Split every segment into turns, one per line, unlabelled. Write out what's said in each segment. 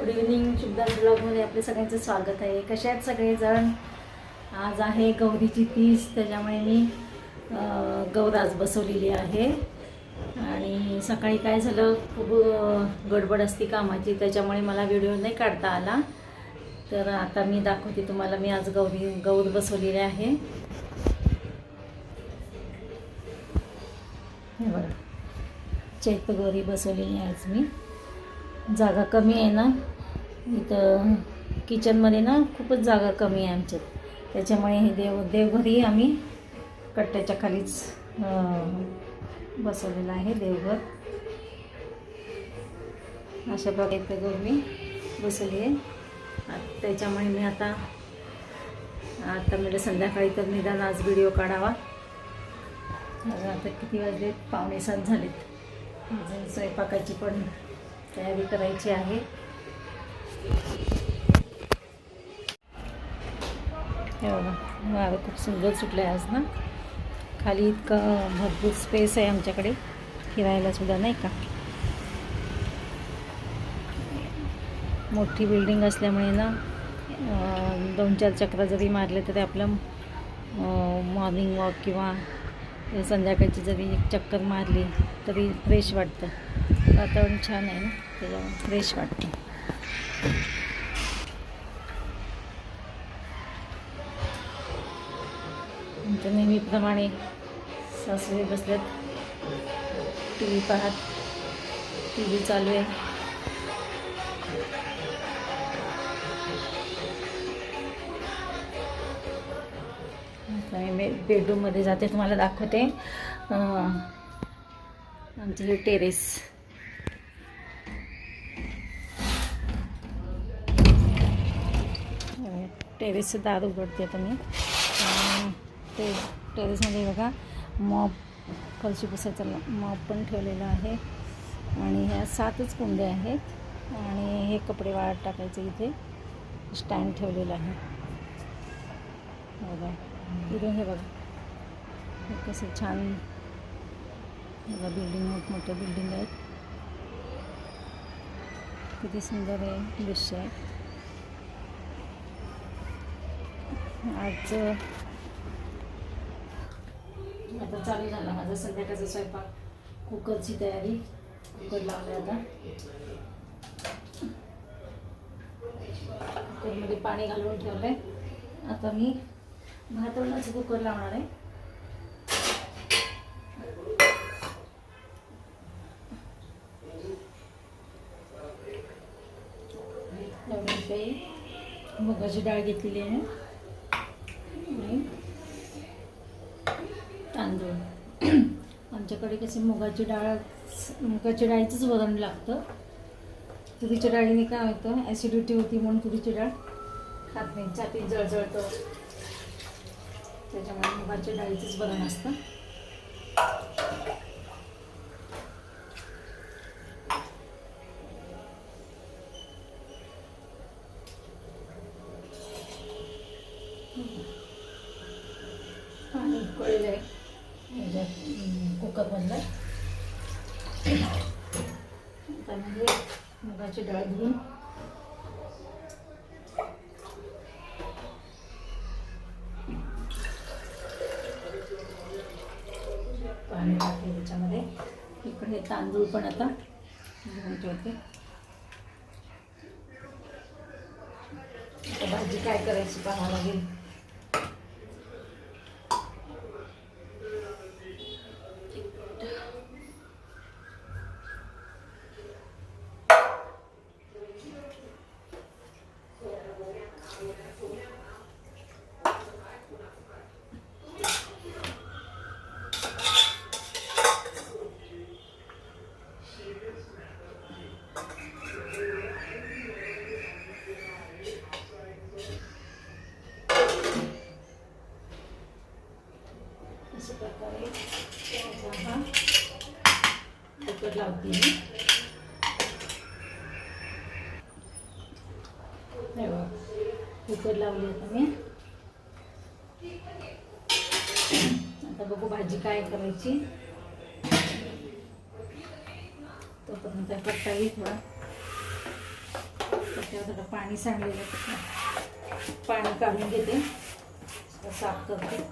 Good evening शुभदास ब्लॉगमध्ये आपले सगळ्यांचं स्वागत आहे. कशा आहेत सगळेजण? आज आहे गौरीची तीस त्याच्यामुळे मी अं, गौर आज बसवलेली आहे. आणि सकाळी काय झालं? खूप गडबड असते कामाची त्याच्यामुळे मला व्हिडिओ नाही काढता आला. तर आता मी दाखवते तुम्हाला मी आज गौरी गौर बसवलेली आहे. हे बघा. चैत्यगौरी बसवलेली आहे आज मी. जागा कमी आहे ना इथं किचनमध्ये ना खूपच जागा कमी आहे आमच्यात. त्याच्यामुळे हे देव देवघरही आम्ही कट्ट्याच्या खालीच बसवलेलं आहे देवघर. अशा प्रकारे घर मी बसवली आहे. आ- त्याच्यामुळे मी आता आता म्हणजे संध्याकाळी तर निदान आज व्हिडिओ काढावा. आता किती वाजले पावणे सात झालेत. अजून स्वयंपाकाची पण तयारी करायची आहे. हे बघा वारं खूप सुंदर सुटलं आहे आज ना. खाली इतकं भरपूर स्पेस आहे आमच्याकडे. फिरायला सुद्धा नाही का? मोठी बिल्डिंग असल्यामुळे ना दोन चार चक्र जरी मारले तरी आपलं मॉर्निंग वॉक किंवा संध्याकाळची जरी एक चक्कर मारली तरी फ्रेश वाटतं. वातावरण छान आहे ना त्याच्यामुळे फ्रेश वाटते. आमच्या नेहमीप्रमाणे सासरे बसल्यात. टी व्ही पाहत. टी व्ही चालू आहे. मी बेडरूममध्ये जाते तुम्हाला दाखवते. आमचं हे टेरेस टेरेसचं दार उघडते आता मी. ते टेरेसमध्ये बघा मॉप फरशी पुसायचा मॉप पण ठेवलेला आहे. आणि ह्या सातच कुंड्या आहेत. आणि हे कपडे वाळत टाकायचे इथे. स्टँड ठेवलेलं आहे. बघा. इथून हे बघा. हे कसं छान. बघा बिल्डिंग मोठमोठ्या बिल्डिंग आहेत. किती सुंदर आहे दृश्य आहे. आज आता चालू झाला माझा संध्याकाळचा स्वयंपाक. कुकरची तयारी. कुकर लावलं आता. कुकरमध्ये पाणी घालून ठेवलंय. आता मी भातवण्याचं कुकर लावणार आहे. एवढी काही मुगाची डाळ घेतलेली आहे आणि तांदूळ. आमच्याकडे कसे मुगाची डाळ मुगाच्या डाळीचंच वरण लागतं. तुरीच्या डाळीने काय होतं ॲसिडिटी होती म्हणून तुरीची डाळ खात नाही. छातीत जळजळतं. त्याच्यामुळे मुगाच्या डाळीचंच वरण असतं पाणी उकळलेलं आहे ह्याच्यात कुकरमधलं त्यामध्ये मुगाची डाळ धुवून पाणी टाकले त्याच्यामध्ये इकडे तांदूळ पण आता घेऊन ठेवते भाजी काय करायची पाहावं लागेल अशा प्रकारे त्याचा हा कुकर लावते मी हे बघा कुकर आता मी आता बघू भाजी काय करायची. तोपर्यंत पट्टा येईल थोडा. थोडं पाणी सांडलेलं पाणी काढून घेते. साफ करते.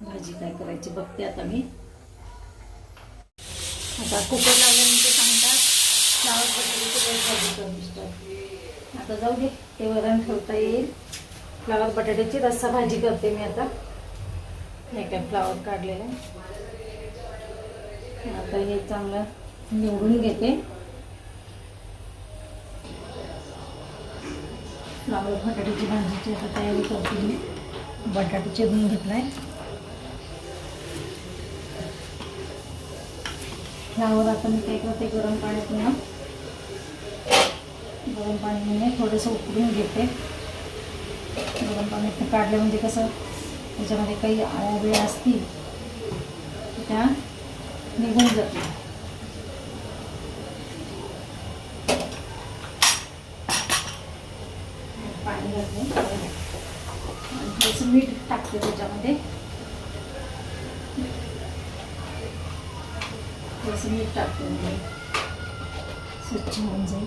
भाजी काय करायची बघते आता मी. आता कुकर लावल्यानंतर सांगतात फ्लावर बटाट्याची भाजी करू start. आता जाऊ दे ते वरण ठेवता येईल. फ्लावर बटाट्याची रस्सा भाजी करते मी आता. हे काय फ्लावर काढलेलं. आहे आता हे चांगलं निवडून घेते. फ्लावर बटाट्याची भाजीची आता तयारी करते मी. बटाटे चिरून आहे ह्यावर आता मी काय करते गरम पाणी पुन्हा गरम पाण्याने थोडंसं उकळून घेते. गरम पाण्यात काढलं म्हणजे कसं त्याच्यामध्ये काही आळ्या असतील त्या निघून जातील. पाणी घालते आणि थोडंसं मीठ टाकते त्याच्यामध्ये. थोडंसं मीठ टाकते म्हणजे स्वच्छ होऊन जाईल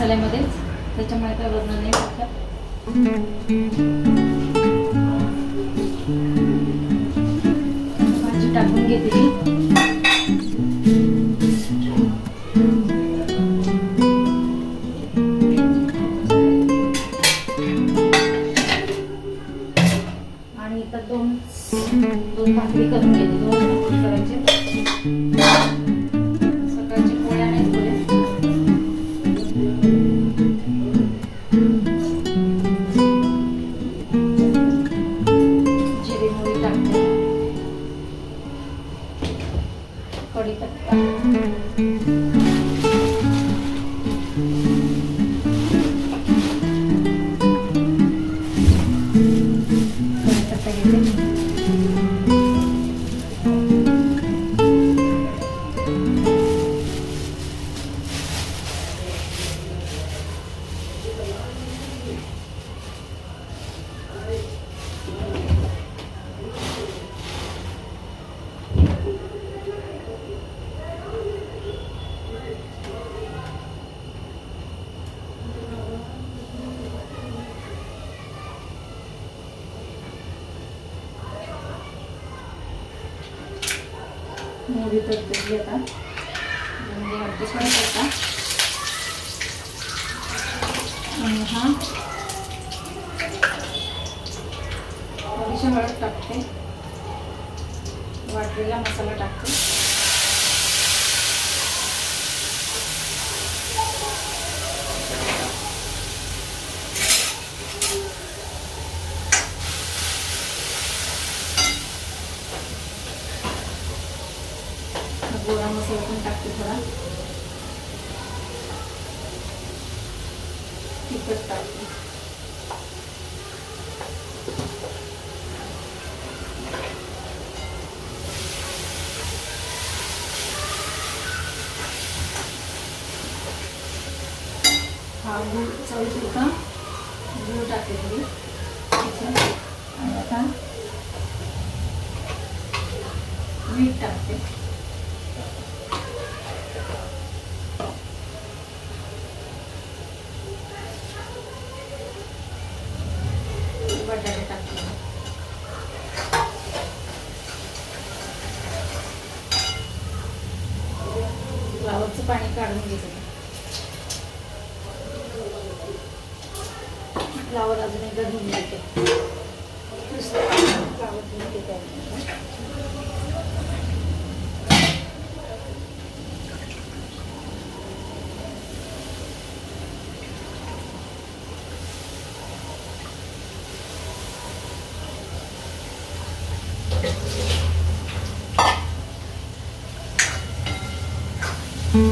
मसाल्यामध्येच. त्याच्यामुळे काय वजन नाही टाकत भाजी टाकून घेतली आणि इथं दोन दोन भाकरी करून घेते. दोन भाकरी करायचे. मोहरी तर दिली आता म्हणजे ॲडजस्ट पण करता आणि हा. थोडीशी हळद टाकते वाटलेला मसाला टाकते. थोडा तिखट टाकते हा गूळ चवीपुरता गूळ टाकते मी आणि आता मीठ टाकते बटाटे टाकते फ्लावरचं पाणी काढून घेते फ्लावर अजून एकदा धुवून घेते फ्लावर धुवून घेते अजून एकदा. परतून घेतल्यानंतर परत पाणी टाकते बघा, अशा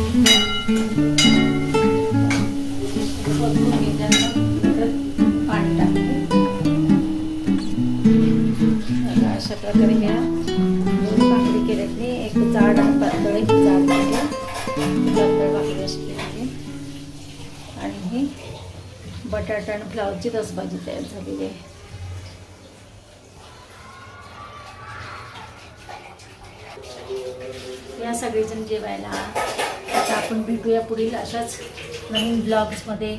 प्रकारे ह्या दोन भाकरी केल्यात मी. एक जाड आणि पातळ एक जाड भाकरी. पातळ भाकरी अशी केली आणि ही बटाटा आणि फ्लावरची रसभाजी तयार झालेली आहे. या सगळेजण जेवायला. आता आपण भेटूया पुढील अशाच नवीन ब्लॉग्समध्ये